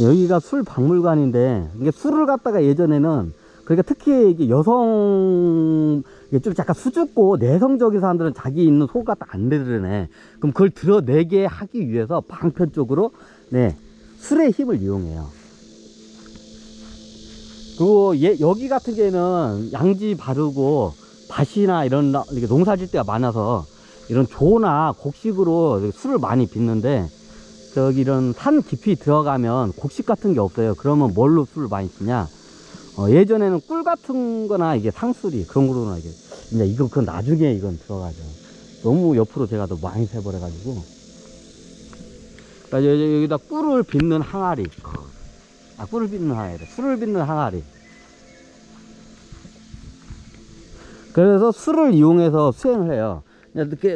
여기가 술 박물관인데 이게 술을 갖다가 예전에는 그러니까 특히 이게 여성 좀 약간 수줍고 내성적인 사람들은 자기 있는 속 갖다 안 내드러내. 그럼 그걸 드러내게 하기 위해서 방편 쪽으로 네 술의 힘을 이용해요. 그리고 얘, 여기 같은 경우에는 양지 바르고 밭이나 이런 농사질 때가 많아서 이런 조나 곡식으로 술을 많이 빚는데 저기 이런 산 깊이 들어가면 곡식 같은 게 없어요. 그러면 뭘로 술을 많이 쓰냐? 어, 예전에는 꿀 같은 거나 이게 상수리 그런 거로나 이게 이제 이건 그건 나중에 이건 들어가죠. 너무 옆으로 제가 더 많이 세버려 가지고. 그러니까 여기- 여기다 꿀을 빚는 항아리. 아, 꿀을 빚는 항아리. 술을 빚는 항아리. 그래서 술을 이용해서 수행을 해요.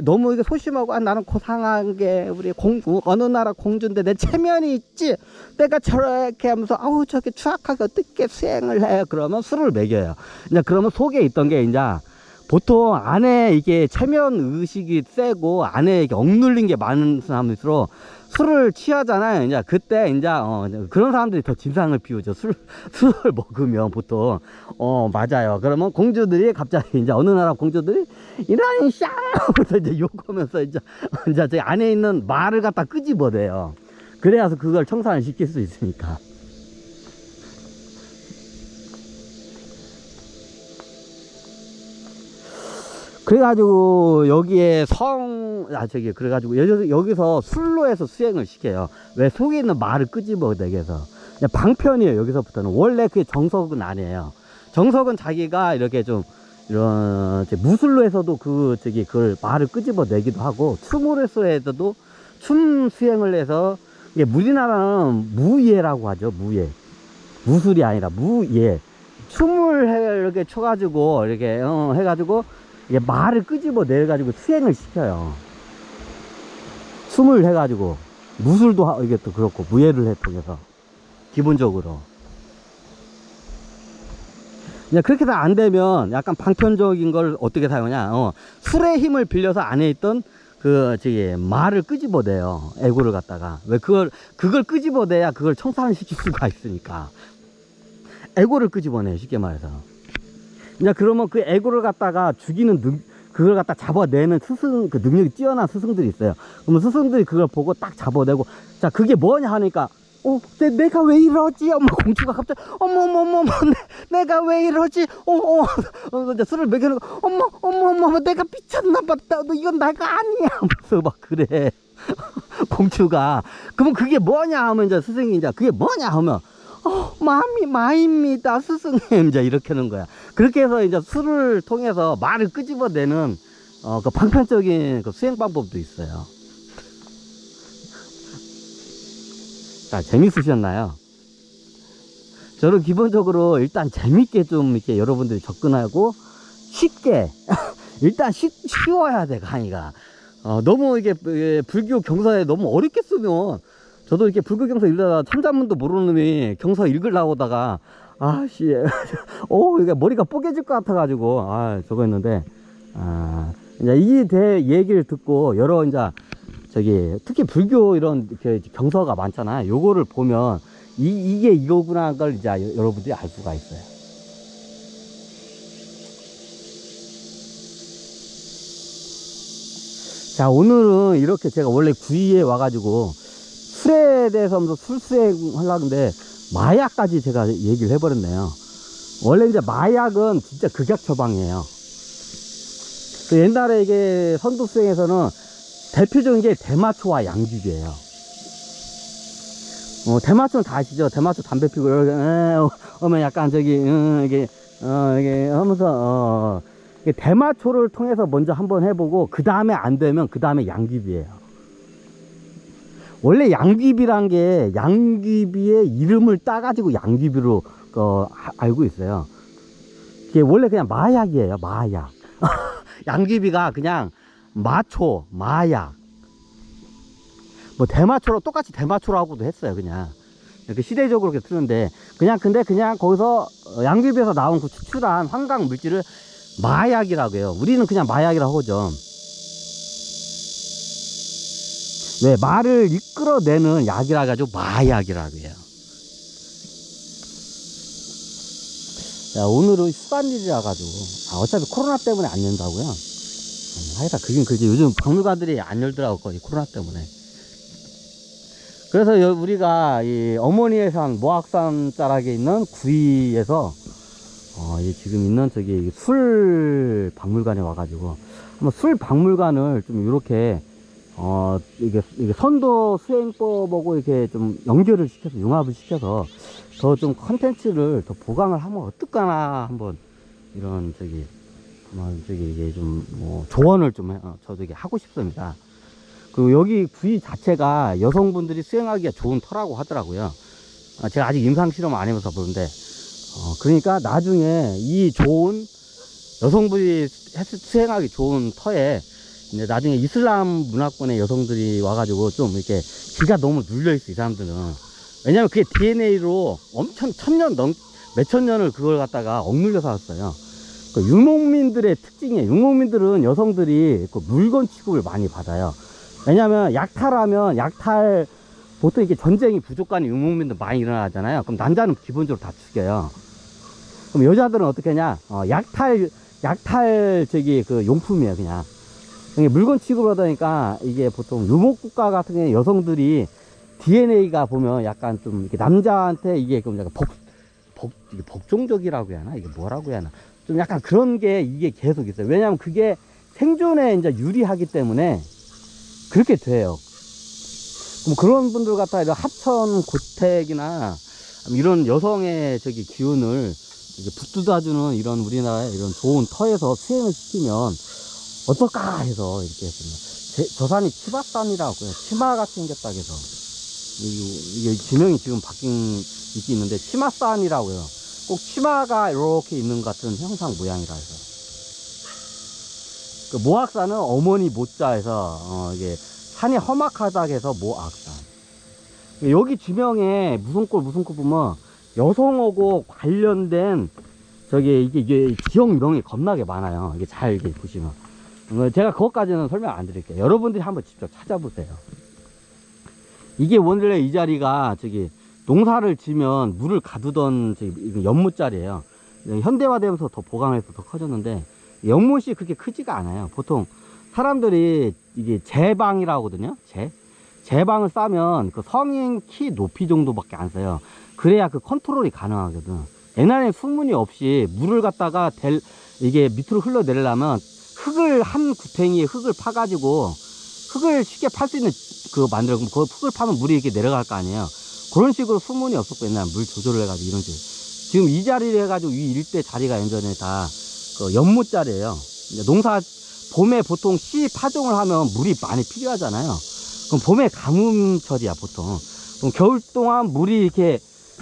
너무 이게 소심하고 아, 나는 고상한 게 우리 공 어느 나라 공주인데 내 체면이 있지? 내가 저렇게 하면서 아우 저렇게 추악하게 어떻게 수행을 해? 그러면 술을 먹여요. 이제 그러면 속에 있던 게 이제 보통 안에 이게 체면 의식이 세고 안에 이게 억눌린 게 많은 사람일수록 술을 취하잖아요. 이제 그때 이제 어, 그런 사람들이 더 진상을 비우죠. 술 술을 먹으면 보통 어 맞아요. 그러면 공주들이 갑자기 이제 어느 나라 공주들이 이런 쌍 하면서 이제 욕하면서 이제 이제 저 안에 있는 말을 갖다 끄집어내요. 그래야서 그걸 청산을 시킬 수 있으니까. 그래가지고 여기에 성, 아 저기 그래가지고 여기서, 여기서 술로 해서 수행을 시켜요. 왜 속에 있는 말을 끄집어 내게 해서. 그냥 방편이에요 여기서부터는. 원래 그게 정석은 아니에요. 정석은 자기가 이렇게 좀 이런 무술로 해서도 그 저기 그걸 말을 끄집어 내기도 하고 춤으로 해서도 춤 수행을 해서 이게 우리나라는 무예라고 하죠 무예 무술이 아니라 무예 춤을 해 이렇게 춰가지고 이렇게 어, 해가지고 이게 말을 끄집어 내가지고 수행을 시켜요. 춤을 해가지고 무술도 하, 이게 또 그렇고 무예를 해 통해서 기본적으로. 그냥 그렇게 다 안 되면 약간 방편적인 걸 어떻게 사용하냐. 어, 술의 힘을 빌려서 안에 있던 그 저기 말을 끄집어내요. 애고를 갖다가 왜 그걸 그걸 끄집어내야 그걸 청산을 시킬 수가 있으니까 애고를 끄집어내 쉽게 말해서. 이제 그러면 그 애고를 갖다가 죽이는 능, 그걸 갖다 잡아내는 스승, 그 능력이 뛰어난 스승들이 있어요. 그러면 스승들이 그걸 보고 딱 잡아내고, 자, 그게 뭐냐 하니까, 어, 내, 내가 왜 이러지? 엄마, 공주가 갑자기, 어머, 어머, 어머, 어머, 내, 내가 왜 이러지? 어, 어, 어, 이제 술을 먹여놓고, 어머, 어머, 어머, 어머, 내가 미쳤나 봤다. 너 이건 내가 아니야. 하면서 막 그래. 공주가. 그러면 그게 뭐냐 하면 이제 스승이 이제 그게 뭐냐 하면, 어, 마음이 마입니다, 스승님. 이제 이렇게 하는 거야. 그렇게 해서 이제 술을 통해서 말을 끄집어내는, 어, 그 방편적인 그 수행 방법도 있어요. 자, 재밌으셨나요? 저는 기본적으로 일단 재밌게 좀 이렇게 여러분들이 접근하고 쉽게, 일단 쉽, 쉬워야 돼, 강의가. 어, 너무 이게 예, 불교 경서에 너무 어렵게 쓰면 저도 이렇게 불교 경서 읽다가 참자문도 모르는 놈이 경서 읽으려고 하다가 아씨. 어 이게 머리가 뽀개질 것 같아 가지고 아 저거 했는데 아 이제 이대 얘기를 듣고 여러 이제 저기 특히 불교 이런 경서가 많잖아요 요거를 보면 이, 이게 이거구나 걸 이제 여러분들이 알 수가 있어요. 자 오늘은 이렇게 제가 원래 구이에 와가지고 술에 대해서 하면서 술수행 하려는데 마약까지 제가 얘기를 해버렸네요 원래 이제 마약은 진짜 극약 처방이에요 그 옛날에 이게 선도수행에서는 대표적인 게 대마초와 양귀비예요 어, 대마초는 다 아시죠? 대마초 담배 피고 이렇게 에, 어, 오면 약간 저기 음, 이게 어, 이게 하면서 어, 대마초를 통해서 먼저 한번 해보고 그 다음에 안 되면 그 다음에 양귀비예요. 원래 양귀비란 게 양귀비의 이름을 따가지고 양귀비로 어, 아- 알고 있어요. 이게 원래 그냥 마약이에요. 마약. 양귀비가 그냥 마초, 마약. 뭐 대마초로 똑같이 대마초라고도 했어요. 그냥 이렇게 시대적으로 이렇게 쓰는데 그냥 근데 그냥 거기서 어, 양귀비에서 나온 그 추출한 환각 물질을 마약이라고 해요. 우리는 그냥 마약이라고 하죠. 왜 말을 이끌어내는 약이라 가지고 마약이라고 해요. 야, 오늘은 수산일이라 가지고 아, 어차피 코로나 때문에 안 연다고요. 음, 하여튼 그게 그게 요즘 박물관들이 안 열더라고 거의 코로나 때문에. 그래서 여, 우리가 이 어머니의 산 모악산 자락에 있는 구이에서 어, 지금 있는 저기 술 박물관에 와가지고 한번 술 박물관을 좀 이렇게 어 이게, 이게 선도 수행법하고 이렇게 좀 연결을 시켜서 융합을 시켜서 더 좀 컨텐츠를 더 보강을 하면 어떨까나 한번 이런 저기 한번 저기 이게 좀 뭐 조언을 좀 해- 어, 저 저기 하고 싶습니다. 그 여기 구이 자체가 여성분들이 수행하기가 좋은 터라고 하더라고요. 아, 제가 아직 임상 실험 안 해봐서 그런데 어, 그러니까 나중에 이 좋은 여성분이 해- 수행하기 좋은 터에 이제 나중에 이슬람 문화권의 여성들이 와가지고 좀 이렇게 기가 너무 눌려있어 이 사람들은. 왜냐면 그게 DNA로 엄청 천년 넘 몇천 년을 그걸 갖다가 억눌려 살았어요. 그 유목민들의 특징이에요. 유목민들은 여성들이 그 물건 취급을 많이 받아요. 왜냐면 약탈하면 약탈 보통 이렇게 전쟁이 부족한 유목민들 많이 일어나잖아요. 그럼 남자는 기본적으로 다 죽여요. 그럼 여자들은 어떻게 하냐? 어, 약탈 약탈 저기 그 용품이에요 그냥 이게 물건 취급을 하다니까 이게 보통 유목국가 같은 경우에 여성들이 DNA가 보면 약간 좀 이렇게 남자한테 이게 좀 약간 복, 복, 이게 복종적이라고 해야 하나? 이게 뭐라고 해야 하나? 좀 약간 그런 게 이게 계속 있어요. 왜냐하면 그게 생존에 이제 유리하기 때문에 그렇게 돼요. 그럼 그런 분들 같아 이런 하천 고택이나 이런 여성의 저기 기운을 북돋아주는 이런 우리나라의 이런 좋은 터에서 수행을 시키면 어떨까 해서 이렇게 했습니다. 제- 저 산이 치바산이라고요. 치마같이 생겼다 해서. 이- 이게 지명이 지금 바뀐, 있긴 있는데, 치마산이라고요. 꼭 치마가 이렇게 있는 것 같은 형상 모양이라 해서. 그 모악산은 어머니 모자에서, 어, 이게 산이 험악하다 해서 모악산. 여기 지명에 무슨 꼴 무슨 꼴 보면 여성하고 관련된 저기 이게, 이게 지역명이 겁나게 많아요. 이게 잘 이렇게 보시면. 어, 제가 그것까지는 설명 안 드릴게요. 여러분들이 한번 직접 찾아보세요. 이게 원래 이 자리가 저기 농사를 지면 물을 가두던 저기 이거 연못 자리예요. 현대화되면서 더 보강해서 더 커졌는데 연못이 그렇게 크지가 않아요. 보통 사람들이 이게 제방이라고 하거든요. 제 제방을 싸면 그 성인 키 높이 정도밖에 안 써요. 그래야 그 컨트롤이 가능하거든. 옛날에 수문이 없이 물을 갖다가 댈 이게 밑으로 흘러내리려면 흙을 한 구탱이에 흙을 파가지고 흙을 쉽게 팔 수 있는 그 만들어 그럼 그 흙을 파면 물이 이렇게 내려갈 거 아니에요. 그런 식으로 수문이 없었고 옛날 물 조절을 해가지고 이런 식으로 지금 이 자리를 해가지고 이 일대 자리가 예전에 다 그 연못 자리예요. 농사 봄에 보통 씨 파종을 하면 물이 많이 필요하잖아요. 그럼 봄에 가뭄철이야 보통. 그럼 겨울 동안 물이 이렇게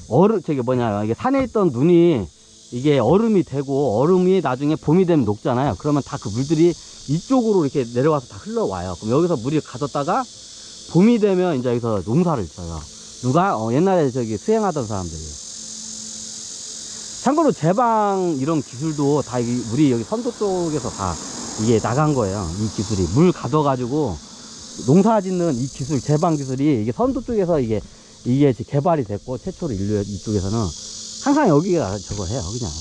얼음 저기 뭐냐 이게 산에 있던 눈이 이게 얼음이 되고 얼음이 나중에 봄이 되면 녹잖아요. 그러면 다 그 물들이 이쪽으로 이렇게 내려와서 다 흘러와요. 그럼 여기서 물이 가뒀다가 봄이 되면 이제 여기서 농사를 져요. 누가 어, 옛날에 저기 수행하던 사람들이. 참고로 제방 이런 기술도 다 이- 우리 여기 선도 쪽에서 다 이게 나간 거예요. 이 기술이 물 가둬 가지고 농사 짓는 이 기술 제방 기술이 이게 선도 쪽에서 이게 이게 개발이 됐고 최초로 인류 이쪽에서는 항상 여기가 저거 해요 그냥.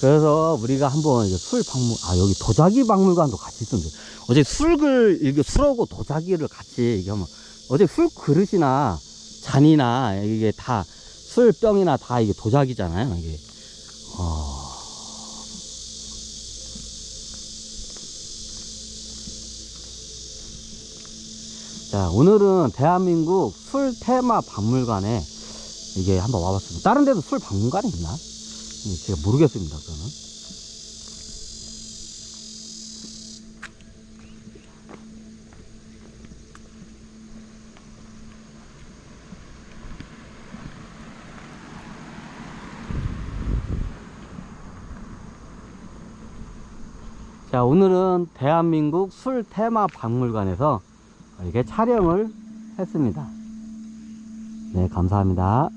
그래서 우리가 한번 이제 술 박물 아 여기 도자기 박물관도 같이 있었는데 어제 술을 이게 술하고 도자기를 같이 얘기하면 어제 술 그릇이나 잔이나 이게 다 술병이나 다 이게 도자기잖아요 이게 어... 자 오늘은 대한민국 술 테마 박물관에 이게 한번 와봤습니다 다른 데도 술 박물관이 있나? 음, 제가 모르겠습니다 그거는 자 오늘은 대한민국 술 테마 박물관에서 이렇게 촬영을 했습니다. 네 감사합니다